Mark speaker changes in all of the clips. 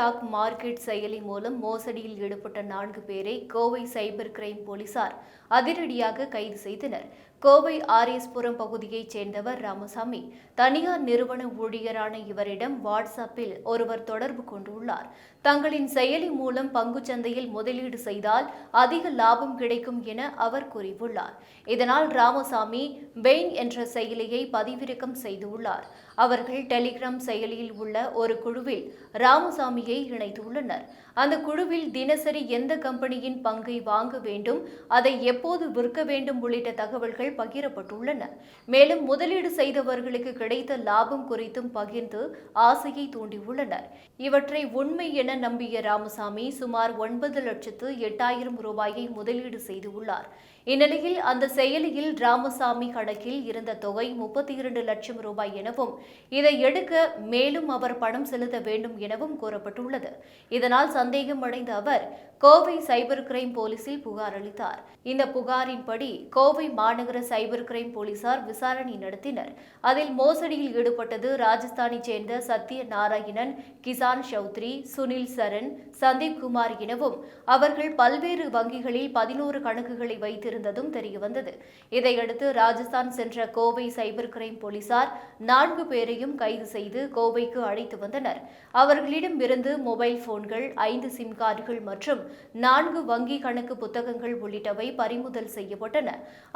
Speaker 1: Stock market செயலி மூலம் மோசடியில் ஈடுபட்ட நான்கு பேரை கோவை சைபர் கிரைம் போலீசார் அதிரடியாக கைது செய்தனர். கோவை ஆர்எஸ்புரம் பகுதியைச் சேர்ந்தவர் ராமசாமி. தனியார் நிறுவன ஊழியரான இவரிடம் வாட்ஸ்அப்பில் ஒருவர் தொடர்பு கொண்டுள்ளார். தங்களின் செயலி மூலம் பங்குச் சந்தையில் முதலீடு செய்தால் அதிக லாபம் கிடைக்கும் என அவர் கூறியுள்ளார். இதனால் ராமசாமி பெயின் என்ற செயலியை பதிவிறக்கம் செய்துள்ளார். அவர்கள் டெலிகிராம் செயலியில் உள்ள ஒரு குழுவில் ராமசாமியை இணைத்துள்ளனர் அந்த குழுவில் தினசரி எந்த கம்பெனியின் பங்கை வாங்க வேண்டும் அதை எப்போது விற்க வேண்டும் உள்ளிட்ட தகவல்கள் பகிரப்பட்டுள்ளன. மேலும் முதலீடு செய்தவர்களுக்கு கிடைத்த லாபம் குறித்தும் பகிர்ந்து ஆசையை தூண்டியுள்ளனர். இவற்றை உண்மை என நம்பிய ராமசாமி சுமார் ஒன்பது லட்சத்து எட்டாயிரம் ரூபாயை முதலீடு செய்துள்ளார். இந்நிலையில் அந்த செயலியில் ராமசாமி கணக்கில் இருந்த தொகை முப்பத்தி இரண்டு லட்சம் ரூபாய் எனவும் இதை எடுக்க மேலும் அவர் பணம் செலுத்த வேண்டும் எனவும் கூறப்பட்டுள்ளது இதனால் சந்தேகம் அடைந்த அவர் கோவை சைபர் கிரைம் போலீசில் புகார் அளித்தார். இந்த புகாரின்படி கோவை மாநகர சைபர் கிரைம் போலீசார் விசாரணை நடத்தினர். அதில் மோசடியில் ஈடுபட்டது ராஜஸ்தானைச் சேர்ந்த சத்ய நாராயணன் கிசான் சௌத்ரி சுனில் சரண் சந்தீப் குமார் எனவும் அவர்கள் பல்வேறு வங்கிகளில் பதினோரு கணக்குகளை வைத்திருந்ததும் தெரியவந்தது. இதையடுத்து ராஜஸ்தான் சென்ற கோவை சைபர் கிரைம் போலீசார் நான்கு பேரையும் கைது செய்து கோவைக்கு அழைத்து வந்தனர். அவர்களிடம் இருந்து மொபைல் போன்கள் ஐந்து சிம் கார்டுகள் மற்றும் நான்கு வங்கி கணக்கு புத்தகங்கள் உள்ளிட்டவை பறிமுதல் செய்யப்பட்டன.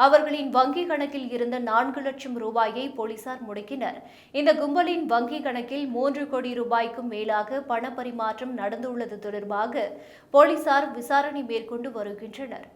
Speaker 1: அவர்களின் வங்கி கணக்கில் இருந்த நான்கு லட்சம் ரூபாயை போலீசார் முடக்கினர். இந்த கும்பலின் வங்கி கணக்கில் மூன்று கோடி ரூபாய்க்கும் மேலாக பண பரிமாற்றம் நடந்துள்ளது தொடர்பாக போலீசார் விசாரணை மேற்கொண்டு வருகின்றனர்.